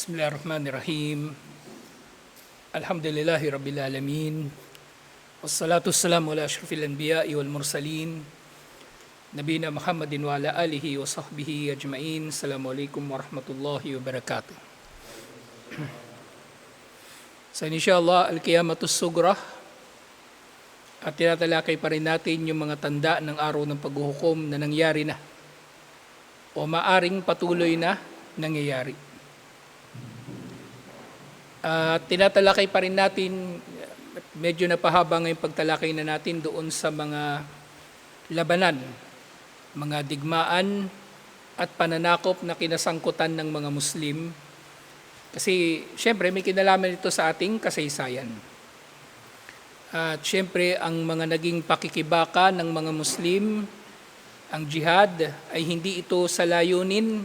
Bismillahirrahmanirrahim. Alhamdulillahi Rabbil Alamin. Wassalatu wassalamu ala ashrafil anbiya'i wal mursalin. Nabina Muhammadin wa ala alihi wa sahbihi ajma'in. Assalamualaikum warahmatullahi wabarakatuh. so inshallah, Al-Qiyamatus Sugrah. At tinatalakay pa rin natin yung mga tanda ng araw ng paghuhukom na nangyari na o maaring patuloy na nangyayari. At tinatalakay pa rin natin, medyo napahaba ngayong pagtalakay na natin doon sa mga labanan, mga digmaan at pananakop na kinasangkutan ng mga Muslim. Kasi syempre may kinalaman ito sa ating kasaysayan. At syempre ang mga naging pakikibaka ng mga Muslim, ang jihad ay hindi ito sa layunin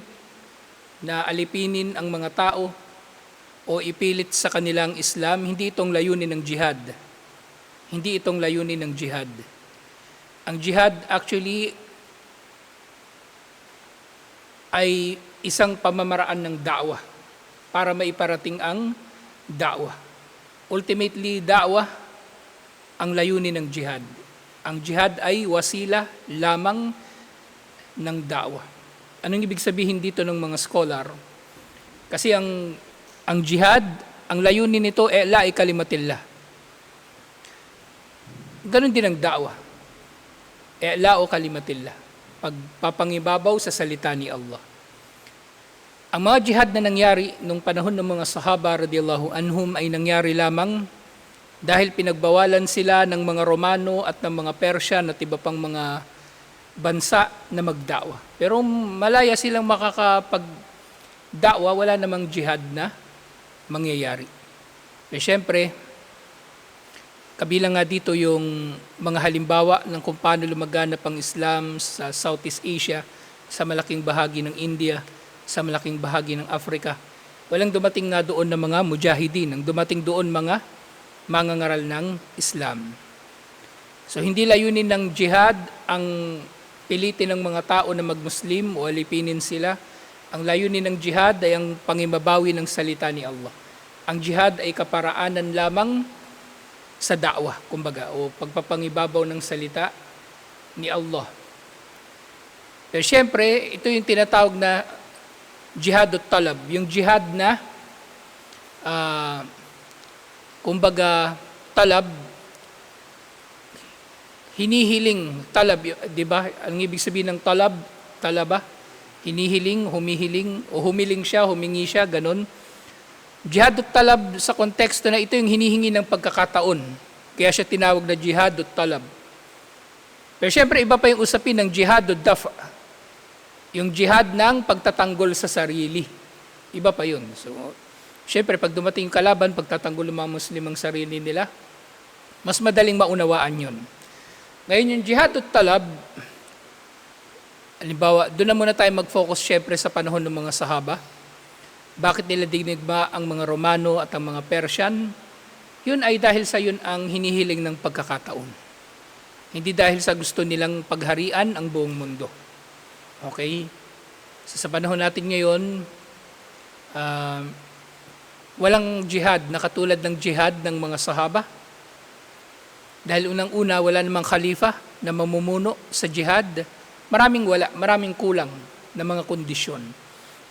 na alipinin ang mga tao o ipilit sa kanilang Islam, hindi itong layunin ng jihad. Hindi itong layunin ng jihad. Ang jihad actually ay isang pamamaraan ng da'wah para maiparating ang da'wah. Ultimately, da'wah ang layunin ng jihad. Ang jihad ay wasila lamang ng da'wah. Anong ibig sabihin dito ng mga scholar? Kasi ang ang jihad, ang layunin nito ay la kalimatillah. Ganon din ang da'wah. I'la o kalimatillah. Pagpapangibabaw sa salita ni Allah. Ang mga jihad na nangyari nung panahon ng mga sahaba radiyallahu anhum ay nangyari lamang dahil pinagbawalan sila ng mga Romano at ng mga Persian at iba pang mga bansa na magdawa. Pero malaya silang makakapagdawa, wala namang jihad na mangyayari. E syempre, kabilang nga dito yung mga halimbawa ng kung paano lumaganap ang Islam sa Southeast Asia, sa malaking bahagi ng India, sa malaking bahagi ng Africa. Walang dumating nga doon ng mga mujahidin, ang dumating doon mga mangangaral ng Islam. So hindi layunin ng jihad ang pilitin ng mga tao na magmuslim o alipinin sila. Ang layunin ng jihad ay ang pangimabawi ng salita ni Allah. Ang jihad ay kaparaanan lamang sa da'wah, kumbaga, o pagpapangibabaw ng salita ni Allah. Pero syempre, ito yung tinatawag na jihad o talab. Yung jihad na, uh, kumbaga, talab, hinihiling talab, di ba? Ang ibig sabihin ng talab, talaba, hinihiling, humihiling, o humiling siya, humingi siya, ganun. Jihad talab sa konteksto na ito yung hinihingi ng pagkakataon. Kaya siya tinawag na jihad talab. Pero syempre, iba pa yung usapin ng jihad at dafa. Yung jihad ng pagtatanggol sa sarili. Iba pa yun. So, syempre, pag dumating yung kalaban, pagtatanggol ng mga Muslim ang sarili nila, mas madaling maunawaan yun. Ngayon yung jihad talab, halimbawa, doon na muna tayo mag-focus syempre sa panahon ng mga sahaba. Bakit nila dinigma ang mga Romano at ang mga Persian? Yun ay dahil sa yun ang hinihiling ng pagkakataon. Hindi dahil sa gusto nilang pagharian ang buong mundo. Okay? So, sa panahon natin ngayon, uh, walang jihad na katulad ng jihad ng mga sahaba dahil unang-una, wala namang khalifa na mamumuno sa jihad. Maraming wala, maraming kulang na mga kondisyon.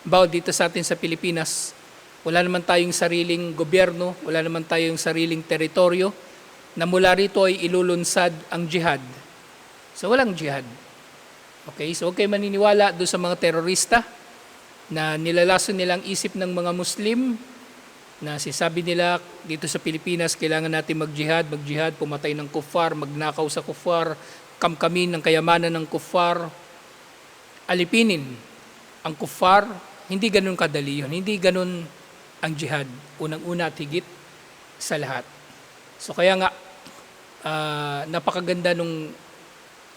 Bawal dito sa atin sa Pilipinas, wala naman tayong sariling gobyerno, wala naman tayong sariling teritoryo, na mula rito ay ilulunsad ang jihad. So walang jihad. Okay, so okay maniniwala doon sa mga terorista na nilalason nilang isip ng mga Muslim na sisabi nila dito sa Pilipinas, kailangan natin mag-jihad, mag-jihad, pumatay ng kufar, magnakaw sa kufar, kamkamin ng kayamanan ng kufar, alipinin ang kufar, hindi ganun kadali yun. Hindi ganun ang jihad. Unang-una at higit sa lahat. So kaya nga, uh, napakaganda nung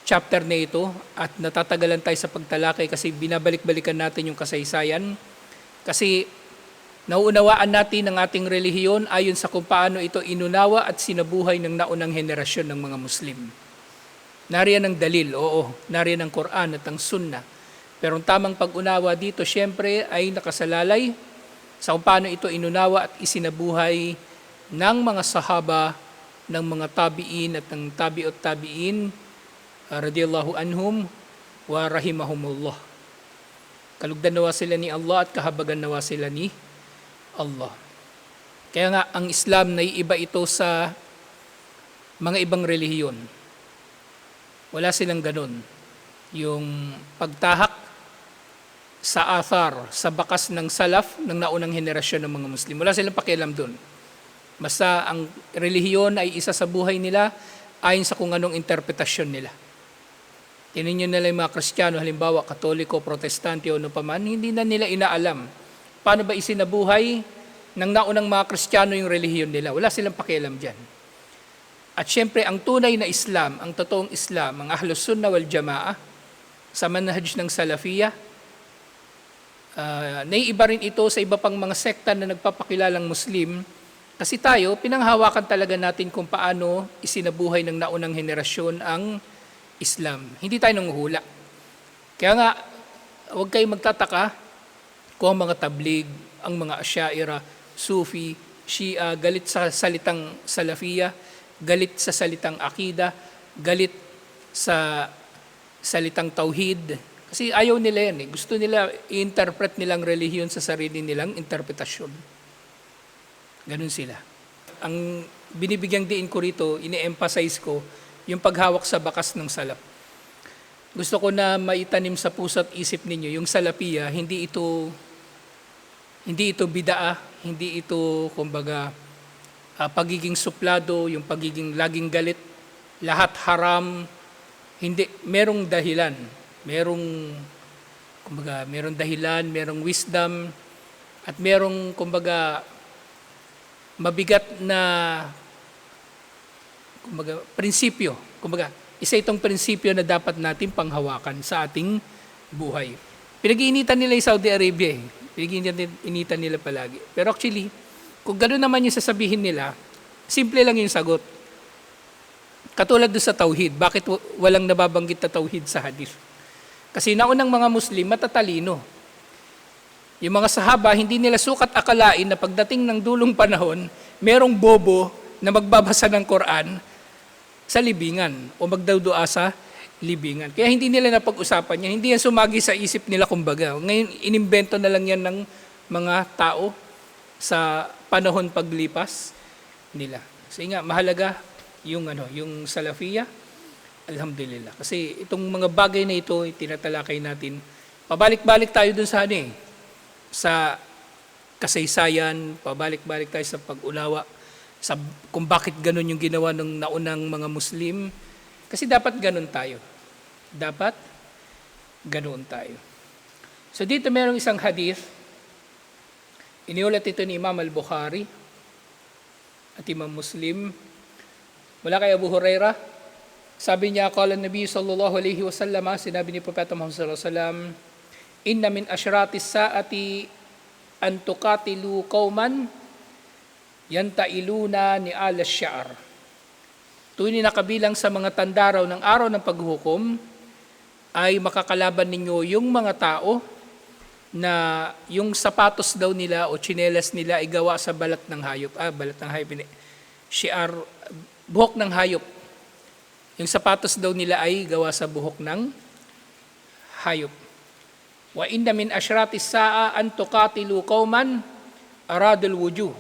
chapter na ito at natatagalan tayo sa pagtalakay kasi binabalik-balikan natin yung kasaysayan. Kasi Nauunawaan natin ang ating relihiyon ayon sa kung paano ito inunawa at sinabuhay ng naunang henerasyon ng mga Muslim. Nariyan ang dalil, oo, nariyan ang Quran at ang Sunnah. Pero ang tamang pag-unawa dito, syempre, ay nakasalalay sa kung paano ito inunawa at isinabuhay ng mga sahaba, ng mga tabiin at ng tabi'ut tabiin, uh, radiyallahu anhum, wa rahimahumullah. Kalugdan nawa sila ni Allah at kahabagan nawa sila ni Allah. Kaya nga, ang Islam na iba ito sa mga ibang relihiyon. Wala silang ganun. Yung pagtahak sa athar, sa bakas ng salaf ng naunang henerasyon ng mga Muslim. Wala silang pakialam doon. Basta ang relihiyon ay isa sa buhay nila ayon sa kung anong interpretasyon nila. Tinan nyo nila yung mga Kristiyano, halimbawa Katoliko, Protestante o ano pa man, hindi na nila inaalam paano ba isinabuhay ng naunang mga Kristiyano yung relihiyon nila. Wala silang pakialam dyan. At syempre, ang tunay na Islam, ang totoong Islam, ang Ahlus Sunnah wal Jamaah, sa manhaj ng Salafiyah, uh, naiiba rin ito sa iba pang mga sekta na nagpapakilalang Muslim, kasi tayo, pinanghawakan talaga natin kung paano isinabuhay ng naunang henerasyon ang Islam. Hindi tayo nanguhula. Kaya nga, huwag kayong magtataka kung ang mga tablig, ang mga asyaira, sufi, shia, galit sa salitang salafiya, galit sa salitang akida, galit sa salitang tauhid. Kasi ayaw nila yan eh. Gusto nila i-interpret nilang relihiyon sa sarili nilang interpretasyon. Ganun sila. Ang binibigyang diin ko rito, ini-emphasize ko, yung paghawak sa bakas ng salap. Gusto ko na maitanim sa puso at isip ninyo, yung salapiya, hindi ito hindi ito bidaa, hindi ito kumbaga uh, pagiging suplado, yung pagiging laging galit, lahat haram, hindi merong dahilan, merong kumbaga merong dahilan, merong wisdom at merong kumbaga mabigat na kumbaga, prinsipyo. Kumbaga, isa itong prinsipyo na dapat natin panghawakan sa ating buhay. Pinag-iinitan nila yung Saudi Arabia eh. Pinag-iinitan nila palagi. Pero actually, kung gano'n naman yung sasabihin nila, simple lang yung sagot. Katulad doon sa tauhid, bakit walang nababanggit na tauhid sa hadith? Kasi naunang mga Muslim, matatalino. Yung mga sahaba, hindi nila sukat akalain na pagdating ng dulong panahon, merong bobo na magbabasa ng Quran sa libingan o magdawdua sa libingan. Kaya hindi nila napag-usapan yan. Hindi yan sumagi sa isip nila kumbaga. Ngayon, inimbento na lang yan ng mga tao sa panahon paglipas nila. Kasi nga, mahalaga yung, ano, yung salafiya. Alhamdulillah. Kasi itong mga bagay na ito, tinatalakay natin. Pabalik-balik tayo dun sa ano eh, sa kasaysayan, pabalik-balik tayo sa pag-unawa sa kung bakit ganun yung ginawa ng naunang mga Muslim. Kasi dapat ganun tayo. Dapat ganoon tayo. So dito merong isang hadith. Iniulat ito ni Imam al-Bukhari at Imam Muslim. Mula kay Abu Huraira, sabi niya, Kala Nabi sallallahu alaihi wasallam, sinabi ni Propeta Muhammad sallallahu alaihi wasallam, Inna min ashratis saati an tuqatilu qauman yantailuna ni ala syar. Tunay na kabilang sa mga tandaraw ng araw ng paghukom ay makakalaban ninyo yung mga tao na yung sapatos daw nila o tsinelas nila ay gawa sa balat ng hayop. Ah, balat ng hayop. Shiar, buhok ng hayop. Yung sapatos daw nila ay gawa sa buhok ng hayop. Wa inna min ashrati saa an tuqatilu qauman aradul wujuh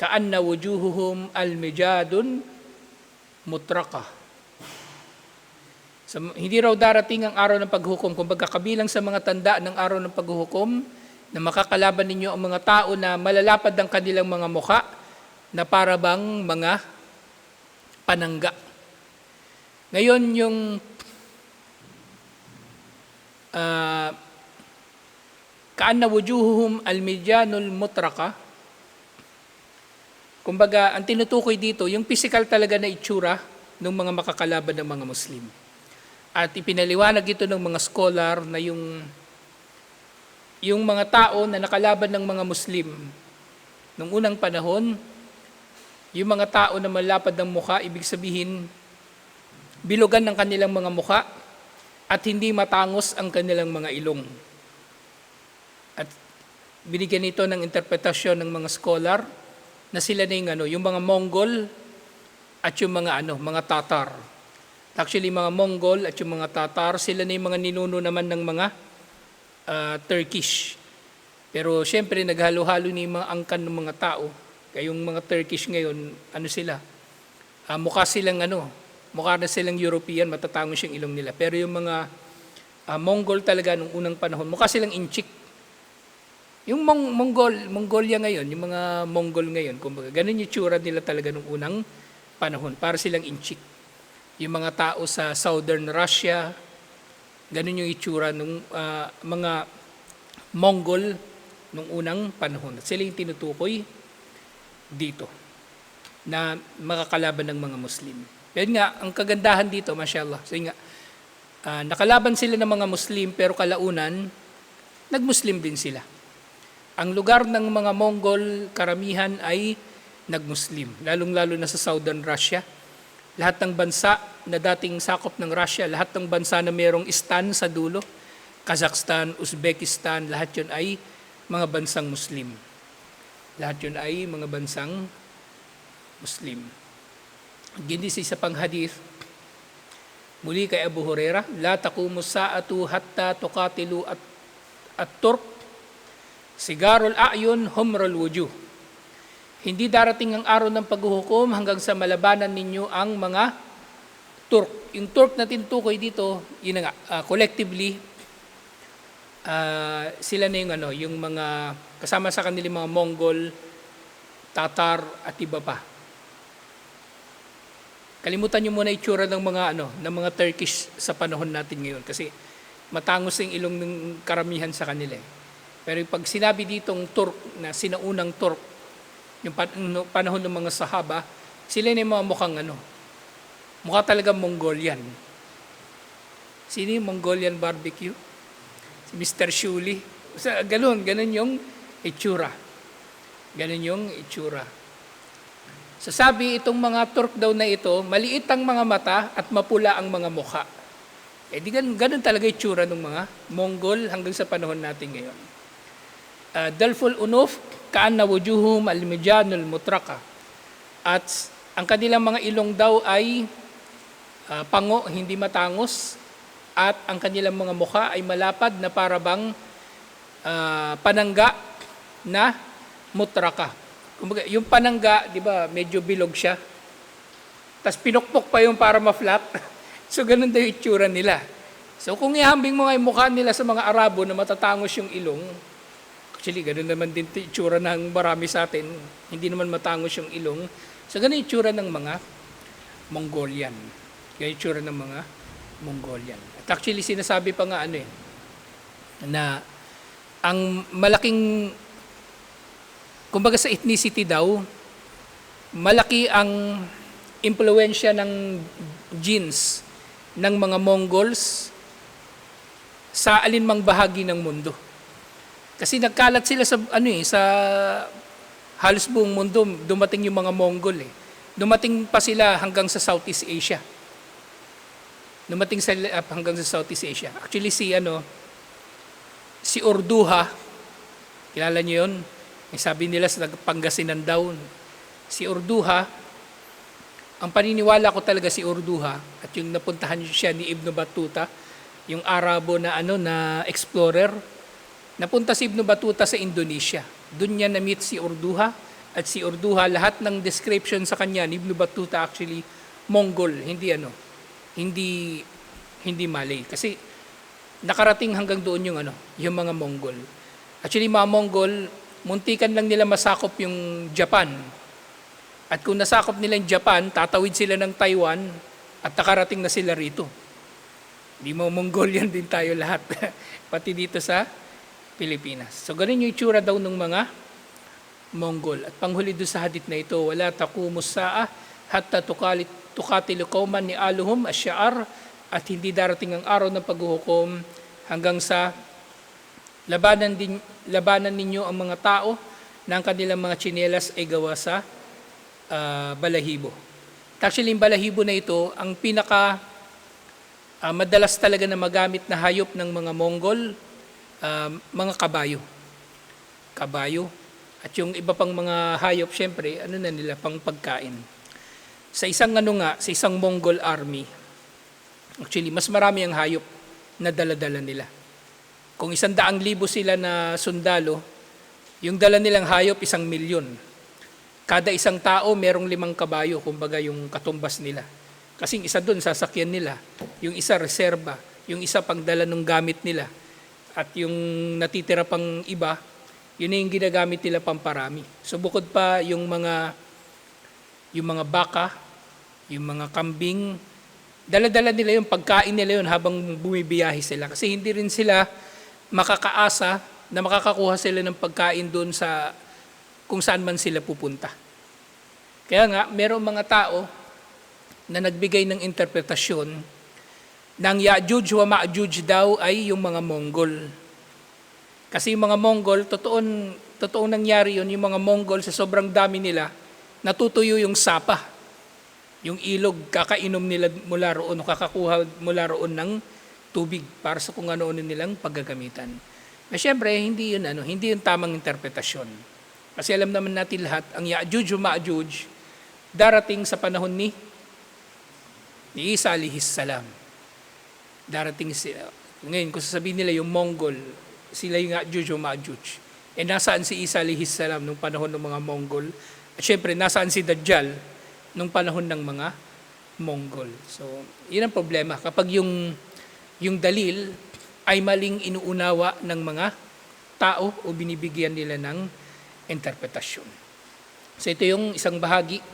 ka'anna wujuhuhum almijadun mutraka. So, hindi raw darating ang araw ng paghukom. Kung kabilang sa mga tanda ng araw ng paghukom, na makakalaban ninyo ang mga tao na malalapad ang kanilang mga muka na para bang mga panangga. Ngayon yung uh, Kaanna wujuhuhum almidyanul mutraka. Kumbaga, ang tinutukoy dito, yung physical talaga na itsura ng mga makakalaban ng mga Muslim. At ipinaliwanag ito ng mga scholar na yung yung mga tao na nakalaban ng mga Muslim nung unang panahon, yung mga tao na malapad ng muka, ibig sabihin, bilugan ng kanilang mga muka at hindi matangos ang kanilang mga ilong. binigyan ito ng interpretasyon ng mga scholar na sila na yung, ano, yung mga Mongol at yung mga ano, mga Tatar. Actually, mga Mongol at yung mga Tatar, sila na yung mga ninuno naman ng mga ah, Turkish. Pero siyempre, naghalo-halo ni mga angkan ng mga tao. Kaya yung mga Turkish ngayon, ano sila? Ah, mukha silang ano, mukha na silang European, matatangos yung ilong nila. Pero yung mga ah, Mongol talaga nung unang panahon, mukha silang inchik. Yung Mong- Mongol, Mongolia ngayon, yung mga Mongol ngayon, kumbaga, ganun yung tsura nila talaga nung unang panahon. Para silang inchik. Yung mga tao sa southern Russia, ganun yung itsura ng mga Mongol nung unang panahon. At sila yung tinutukoy dito na makakalaban ng mga Muslim. Yan nga, ang kagandahan dito, mashallah, so nga, ah, nakalaban sila ng mga Muslim pero kalaunan, nag-Muslim din sila. Ang lugar ng mga Mongol, karamihan ay nag-Muslim, lalong-lalo na sa southern Russia. Lahat ng bansa na dating sakop ng Russia, lahat ng bansa na mayroong istan sa dulo, Kazakhstan, Uzbekistan, lahat yun ay mga bansang Muslim. Lahat yun ay mga bansang Muslim. Ginis sa pang hadith, muli kay Abu Huraira, La taqumu sa'atu hatta tuqatilu at, at Turk, sigarul a'yun, humrul wujuh. Hindi darating ang araw ng paghuhukom hanggang sa malabanan ninyo ang mga Turk. Yung Turk na tinutukoy dito, yun nga, ah, collectively, ah, sila na yung, ano, yung mga kasama sa kanila mga Mongol, Tatar at iba pa. Kalimutan niyo muna itsura ng mga ano, ng mga Turkish sa panahon natin ngayon kasi matangos yung ilong ng karamihan sa kanila. eh. Pero pag sinabi ditong Turk na sinaunang Turk, yung panahon ng mga Sahaba, sila na yung mga mukhang ano, mukha talaga Mongolian. Sino yung Mongolian barbecue? Si Mr. Shuli. Sa, ganun, ganun yung itsura. Ganun yung itsura. So sabi itong mga Turk daw na ito, maliit ang mga mata at mapula ang mga mukha. Eh di ganun, ganun talaga itsura ng mga Mongol hanggang sa panahon natin ngayon. Uh, dalful unuf, kaan wujuhum al-mijanul mutraka. At ang kanilang mga ilong daw ay ah, pango, hindi matangos. At ang kanilang mga mukha ay malapad na parabang ah, panangga na mutraka. Kumbaga, yung panangga, di ba, medyo bilog siya. Tapos pinukpok pa yung para ma-flat. so, ganun daw yung itsura nila. So, kung ihambing mo nga yung mukha nila sa mga Arabo na matatangos yung ilong, actually, ganun naman din itsura ng marami sa atin. Hindi naman matangos yung ilong. So, ganun itsura ng mga Mongolian. Ganun itsura ng mga Mongolian. At actually, sinasabi pa nga ano eh, na ang malaking kumbaga sa ethnicity daw, malaki ang impluensya ng genes ng mga Mongols sa alinmang bahagi ng mundo. Kasi nagkalat sila sa ano eh sa halos buong mundo dumating yung mga Mongol eh. Dumating pa sila hanggang sa Southeast Asia. Dumating sila uh, hanggang sa Southeast Asia. Actually si ano si Urduha, kilala niyo 'yon? May sabi nila sa Pangasinan daw, si Urduha, ang paniniwala ko talaga si Urduha at yung napuntahan siya ni Ibn Battuta, yung Arabo na ano na explorer, napunta si Ibn Battuta sa Indonesia. Doon niya na-meet si Urduha at si Urduha lahat ng description sa kanya ni Ibn Battuta actually Mongol, hindi ano, hindi hindi Malay kasi nakarating hanggang doon yung ano, yung mga Mongol. Actually mga Mongol muntikan lang nila masakop yung Japan. At kung nasakop nila yung Japan, tatawid sila ng Taiwan at nakarating na sila rito. Di mo Mongolian din tayo lahat. Pati dito sa Pilipinas. So ganun yung itsura daw ng mga Mongol. At panghuli doon sa hadith na ito, wala takumus saa hatta tukalit tukatilu kauman ni aluhum asyar at hindi darating ang araw ng paghuhukom hanggang sa labanan din labanan ninyo ang mga tao ang kanilang mga tsinelas ay gawa sa ah, balahibo. Actually, yung balahibo na ito, ang pinaka ah, madalas talaga na magamit na hayop ng mga Mongol, ah, mga kabayo. kabayo, at yung iba pang mga hayop, syempre, ano na nila, pang pagkain. Sa isang ano nga, sa isang Mongol army, actually, mas marami ang hayop na daladala nila. Kung isang daang libo sila na sundalo, yung dala nilang hayop, isang milyon. Kada isang tao, merong limang kabayo, kumbaga yung katumbas nila. Kasing isa doon, sasakyan nila. Yung isa, reserba. Yung isa, pangdala ng gamit nila. At yung natitira pang iba, yun na yung ginagamit nila pamparami. So bukod pa yung mga yung mga baka, yung mga kambing, dala-dala nila yung pagkain nila yun habang bumibiyahe sila. Kasi hindi rin sila makakaasa na makakakuha sila ng pagkain doon sa kung saan man sila pupunta. Kaya nga, merong mga tao na nagbigay ng interpretasyon ng Ya'juj wa Ma'juj daw ay yung mga Mongol. Kasi yung mga Mongol, totoon, totoong nangyari yun, yung mga Mongol sa sobrang dami nila, natutuyo yung sapa. Yung ilog, kakainom nila mula roon, o kakakuha mula roon ng tubig para sa kung ano-ano nilang paggagamitan. Na syempre, hindi yun, ano, hindi yun tamang interpretasyon. Kasi alam naman natin lahat, ang Ya'juj o Ma'juj, darating sa panahon ni, ni Isa alihis salam. Darating sila. Ngayon, kung sasabihin nila yung Mongol, sila yung Ya'juj o Ma'juj. E nasaan si Isa alihis salam nung panahon ng mga Mongol? At syempre, nasaan si Dajjal nung panahon ng mga Mongol? So, yun ang problema. Kapag yung, yung dalil ay maling inuunawa ng mga tao o binibigyan nila ng interpretasyon. So ito yung isang bahagi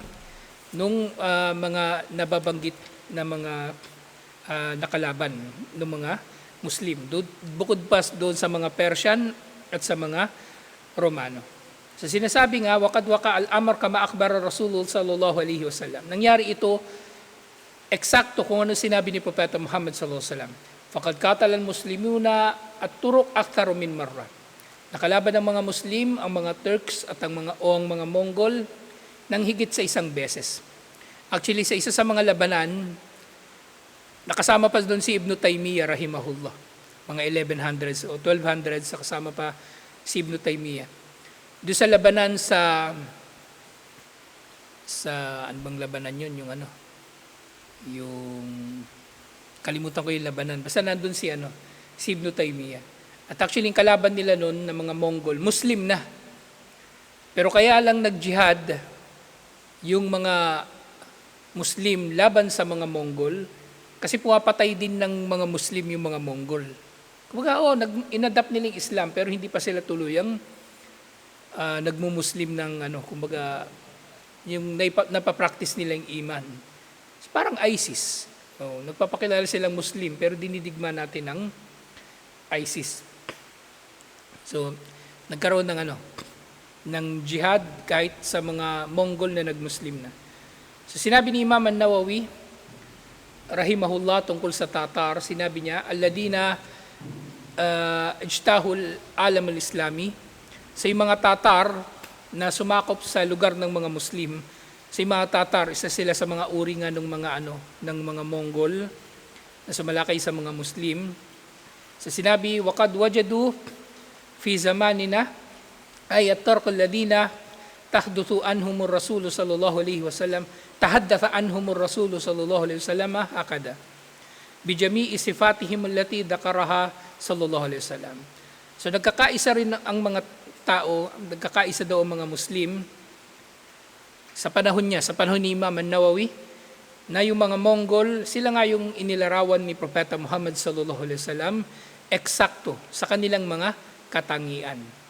nung ah, mga nababanggit na mga ah, nakalaban ng mga Muslim. Doon, bukod pa doon sa mga Persian at sa mga Romano. So sinasabi nga, wakad waka al-amr kama akbar Rasulullah sallallahu alaihi wasallam. Nangyari ito eksakto kung ano sinabi ni Propeta Muhammad sallallahu alaihi wasallam. Fakad katalan muslimuna at turok aktaru min marra. Nakalaban ng mga Muslim, ang mga Turks at ang mga o ang mga Mongol nang higit sa isang beses. Actually, sa isa sa mga labanan, nakasama pa doon si Ibn Taymiyyah rahimahullah. Mga 1100s o 1200s, kasama pa si Ibn Taymiyyah. Doon sa labanan sa sa ano bang labanan yun? Yung ano? Yung kalimutan ko yung labanan. Basta nandun si ano, si Ibn Taymiyyah. At actually, yung kalaban nila noon ng mga Mongol, Muslim na. Pero kaya lang nag-jihad yung mga Muslim laban sa mga Mongol kasi pumapatay din ng mga Muslim yung mga Mongol. Kumbaga, oh, nag inadapt nila yung Islam pero hindi pa sila tuluyang uh, nagmumuslim ng ano, kumbaga yung naipa, napapractice nila yung iman. Parang ISIS. Oh, nagpapakilala silang Muslim pero dinidigma natin ng ISIS. So, nagkaroon ng ano, ng jihad kahit sa mga Mongol na nagmuslim na. So, sinabi ni Imam An-Nawawi, rahimahullah tungkol sa Tatar, sinabi niya, alladina uh, ijtahul alam al-Islami, sa mga Tatar na sumakop sa lugar ng mga Muslim, sa mga Tatar, isa sila sa mga uri nga ng mga ano, ng mga Mongol na sumalakay sa mga Muslim. Sa sinabi, waqad wajadu fi zamanina ay at-tarq alladina tahduthu anhum ar-rasul sallallahu alaihi wasallam tahaddatha anhum ar-rasul sallallahu alaihi wasallam akada bijami'i sifatihim allati dakaraha sallallahu alaihi wasallam. So nagkakaisa rin ang mga tao, nagkakaisa daw ang mga Muslim sa panahon niya, sa panahon ni Imam An-Nawawi, na yung mga Mongol, sila nga yung inilarawan ni Propeta Muhammad sallallahu alaihi wasallam eksakto sa kanilang mga katangian.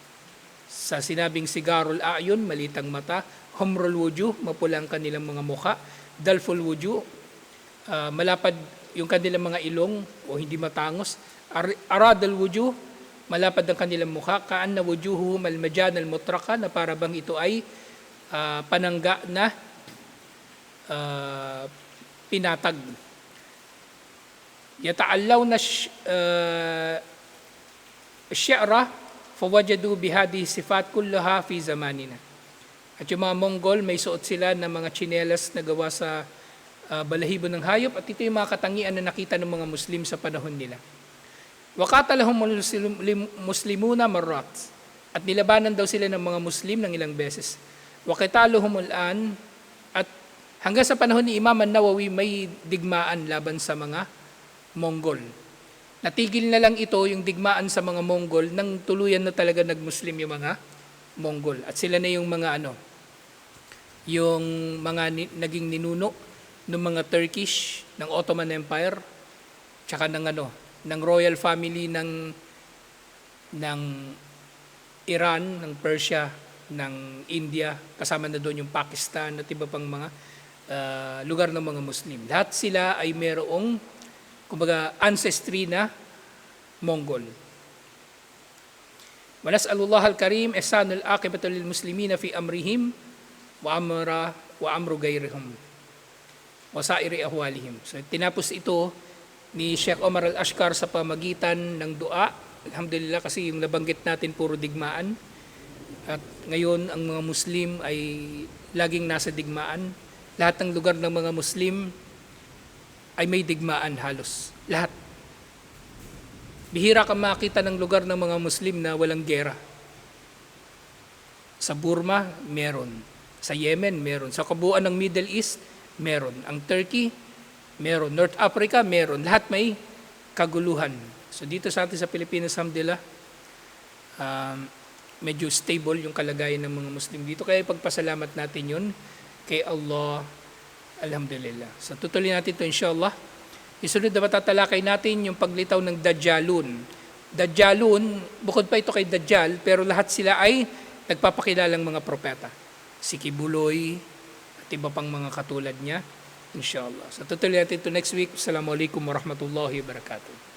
Sa sinabing sigarul ayon, malitang mata, humrul wuju, mapulang kanilang mga muka, dalful wuju, uh, malapad yung kanilang mga ilong o hindi matangos, Ar- aradal wuju, malapad ang kanilang mukha, kaan na wujuhu malmajan al-mutraka na para bang ito ay uh, panangga na uh, pinatag. Yataallaw na uh, syara fawajadu bihadi sifat kullaha fi zamanina. At yung mga Mongol, may suot sila ng mga chinelas na gawa sa uh, balahibo ng hayop at ito yung mga katangian na nakita ng mga Muslim sa panahon nila. Wakatalahum muslimuna marat. At nilabanan daw sila ng mga Muslim ng ilang beses. Wakitaluhum an at hanggang sa panahon ni Imam an-Nawawi may digmaan laban sa mga Mongol. Natigil na lang ito yung digmaan sa mga Mongol nang tuluyan na talaga nag-Muslim yung mga Mongol. At sila na yung mga ano, yung mga ni- naging ninuno ng mga Turkish, ng Ottoman Empire, tsaka ng ano, ng royal family ng ng Iran, ng Persia, ng India, kasama na doon yung Pakistan at iba pang mga ah, lugar ng mga Muslim. Lahat sila ay merong kumbaga ancestry na Mongol. ونسأل الله الكريم إحسان العاقبة للمسلمين في أمرهم وأمر وأمر غيرهم وسائر أهوالهم. So tinapos ito ni Sheikh Omar Al-Ashkar sa pamagitan ng dua. Alhamdulillah kasi yung nabanggit natin puro digmaan. At ngayon ang mga Muslim ay laging nasa digmaan. Lahat ng lugar ng mga Muslim ay may digmaan halos. Lahat. Bihira kang makita ng lugar ng mga Muslim na walang gera. Sa Burma, meron. Sa Yemen, meron. Sa kabuuan ng Middle East, meron. Ang Turkey, meron. North Africa, meron. Lahat may kaguluhan. So dito sa atin sa Pilipinas, alhamdulillah, um, medyo stable yung kalagayan ng mga Muslim dito. Kaya pagpasalamat natin yun kay Allah. Alhamdulillah. So tutuloy natin ito inshallah. Isunod na matatalakay natin yung paglitaw ng Dajjalun. Dajjalun, bukod pa ito kay Dajjal, pero lahat sila ay nagpapakilalang mga propeta. Si Kibuloy at iba pang mga katulad niya. Inshallah. So tutuloy natin ito next week. Assalamualaikum warahmatullahi wabarakatuh.